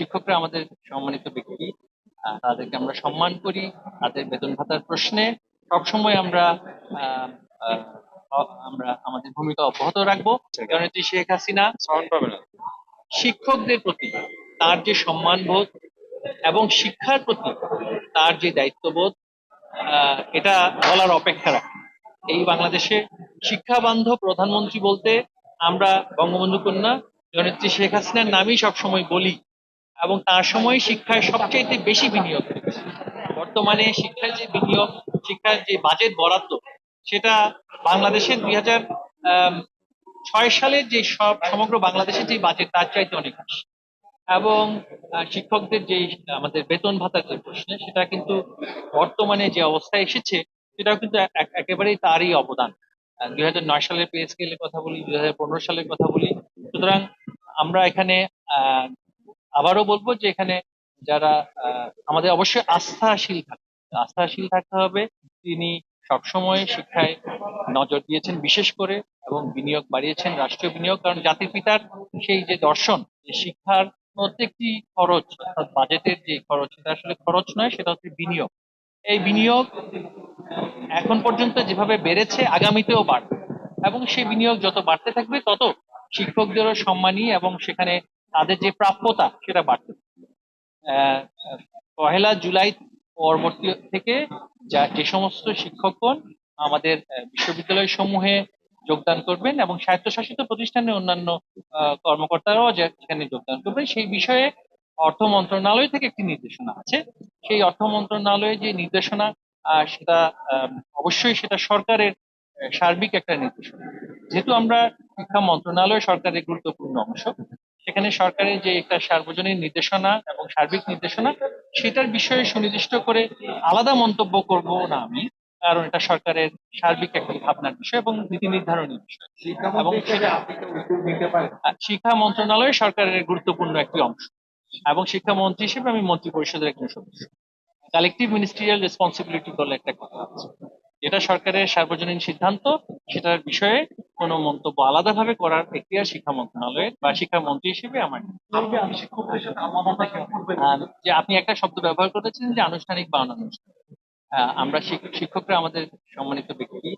শিক্ষকরা আমাদের সম্মানিত ব্যক্তি তাদেরকে আমরা সম্মান করি তাদের বেতন ভাতার প্রশ্নে। সবসময় আমরা আমরা আমাদের ভূমিকা অব্যাহত রাখব। কারণ এটি শেখ হাসিনা সাউন্ড পাবে না। শিক্ষকদের প্রতি তার যে সম্মানবোধ এবং শিক্ষার প্রতি তার যে দায়িত্ববোধ এটা বলার অপেক্ষা রাখে। এই বাংলাদেশে শিক্ষা বান্ধব প্রধানমন্ত্রী বলতে আমরা বঙ্গবন্ধু কন্যা জনেত্রী শেখ হাসিনার নামই সবসময় বলি। এবং তার সময় শিক্ষায় সবচাইতে বেশি বিনিয়োগ বর্তমানে শিক্ষার যে বিনিয়োগ, শিক্ষার যে বাজেট বরাদ্দ, সেটা বাংলাদেশের দুই হাজার ছয় সালের যে সব, সমগ্র বাংলাদেশের যে বাজেট তার চাইতে অনেক বেশি। এবং শিক্ষকদের যে আমাদের বেতন ভাতার যে প্রশ্ন, সেটা কিন্তু বর্তমানে যে অবস্থায় এসেছে, সেটাও কিন্তু এক- একেবারেই তারই অবদান। দুই হাজার নয় সালের পে স্কেলের কথা বলি দুই হাজার পনেরো সালের কথা বলি। সুতরাং আমরা এখানে আবারও বলব যে এখানে যারা আমাদের অবশ্যই আস্থাশীল থাকতে আস্থাশীল থাকতে হবে। তিনি সবসময় শিক্ষায় নজর দিয়েছেন, বিশেষ করে, এবং বিনিয়োগ বাড়িয়েছেন, রাষ্ট্রীয় বিনিয়োগ, কারণ জাতির পিতার সেই যে দর্শন, যে শিক্ষার প্রত্যেকটি খরচ, অর্থাৎ বাজেটের যে খরচ, সেটা আসলে খরচ নয়, সেটা হচ্ছে বিনিয়োগ। এই বিনিয়োগ এখন পর্যন্ত যেভাবে বেড়েছে, আগামীতেও বাড়বে। এবং সেই বিনিয়োগ যত বাড়তে থাকবে, তত শিক্ষকদেরও সম্মানী এবং সেখানে তাদের যে প্রাপ্যতা সেটা বাড়তে পহেলা জুলাই পরবর্তী থেকে যা যে সমস্ত শিক্ষকগণ আমাদের বিশ্ববিদ্যালয় সমূহে যোগদান করবেন এবং স্বায়ত্তশাসিত প্রতিষ্ঠানের অন্যান্য কর্মকর্তারাও যে- সেখানে যোগদান করবেন, সেই বিষয়ে অর্থ মন্ত্রণালয় থেকে একটি নির্দেশনা আছে। সেই অর্থ মন্ত্রণালয়ের যে নির্দেশনা সেটা অবশ্যই সেটা সরকারের সার্বিক একটা নির্দেশনা। যেহেতু আমরা শিক্ষা মন্ত্রণালয় সরকারের গুরুত্বপূর্ণ অংশ সেখানে সরকারের যে একটা সার্বজনীন নির্দেশনা এবং সার্বিক নির্দেশনা সেটার বিষয়ে সুনির্দিষ্ট করে আলাদা মন্তব্য করব না আমি কারণ এটা সরকারের সার্বিক একটা ভাবনার বিষয় এবং নীতি নির্ধারণের বিষয়। এবং শিক্ষা মন্ত্রণালয় সরকারের গুরুত্বপূর্ণ একটি অংশ। এবং শিক্ষামন্ত্রী হিসেবে আমি মন্ত্রী পরিষদের একজন সদস্য। কালেকটিভ মিনিস্ট্রিয়াল রেসপন্সিবিলিটি বলে একটা কথা আছে। যেটা সরকারের সার্বজনীন সিদ্ধান্ত সেটার বিষয়ে কোনো মন্তব্য আলাদাভাবে করার এখতিয়ার শিক্ষা মন্ত্রণালয়ের বা শিক্ষামন্ত্রী হিসেবে আমার যে আপনি একটা শব্দ ব্যবহার করেছেন যে আনুষ্ঠানিক বা অনানুষ্ঠানিক। আমরা শিক্ষকরা আমাদের সম্মানিত ব্যক্তি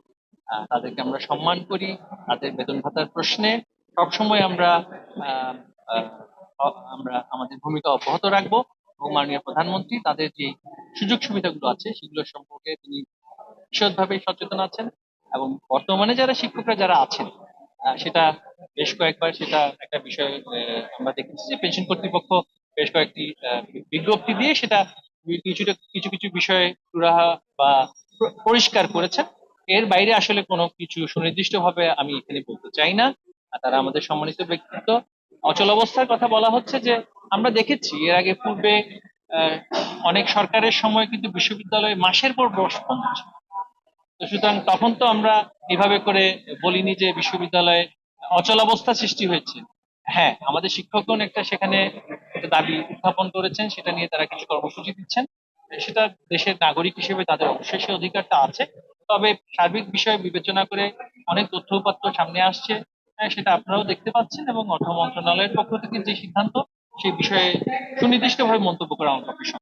তাদেরকে আমরা সম্মান করি তাদের বেতন ভাতার প্রশ্নে। সবসময় আমরা আমরা আমাদের ভূমিকা অব্যাহত রাখব। এবং মাননীয় প্রধানমন্ত্রী তাদের যে সুযোগ সুবিধাগুলো আছে সেগুলো সম্পর্কে তিনি বিশদভাবে সচেতন আছেন। এবং বর্তমানে যারা শিক্ষকরা যারা আছেন সেটা বেশ কয়েকবার সেটা একটা বিষয় আমরা দেখেছি যে পেনশন কর্তৃপক্ষ বেশ কয়েকটি বিজ্ঞপ্তি দিয়ে সেটা কিছুটা, কিছু কিছু বিষয়ে সুরাহা বা পরিষ্কার করেছেন। এর বাইরে আসলে কোনো কিছু সুনির্দিষ্ট ভাবে আমি এখানে বলতে চাই না। তারা আমাদের সম্মানিত ব্যক্তিত্ব। অচল অবস্থার কথা বলা হচ্ছে যে আমরা দেখেছি এর আগে পূর্বে অনেক সরকারের সময় কিন্তু বিশ্ববিদ্যালয়ে মাসের পর বর্ষ বন্ধ ছিল। সুতরাং তখন তো আমরা এভাবে করে বলিনি যে বিশ্ববিদ্যালয়ে অচলাবস্থা সৃষ্টি হয়েছে। হ্যাঁ আমাদের শিক্ষকগণ একটা সেখানে একটা দাবি উত্থাপন করেছেন সেটা নিয়ে তারা কিছু কর্মসূচি দিচ্ছেন। সেটা দেশের নাগরিক হিসেবে তাদের অবশ্যই সে অধিকারটা আছে। তবে সার্বিক বিষয় বিবেচনা করে অনেক তথ্য উপাত্ত সামনে আসছে। হ্যাঁ, সেটা আপনারাও দেখতে পাচ্ছেন এবং অর্থ মন্ত্রণালয়ের পক্ষ থেকে যে সিদ্ধান্ত সেই বিষয়ে সুনির্দিষ্টভাবে মন্তব্য করা সম্ভব।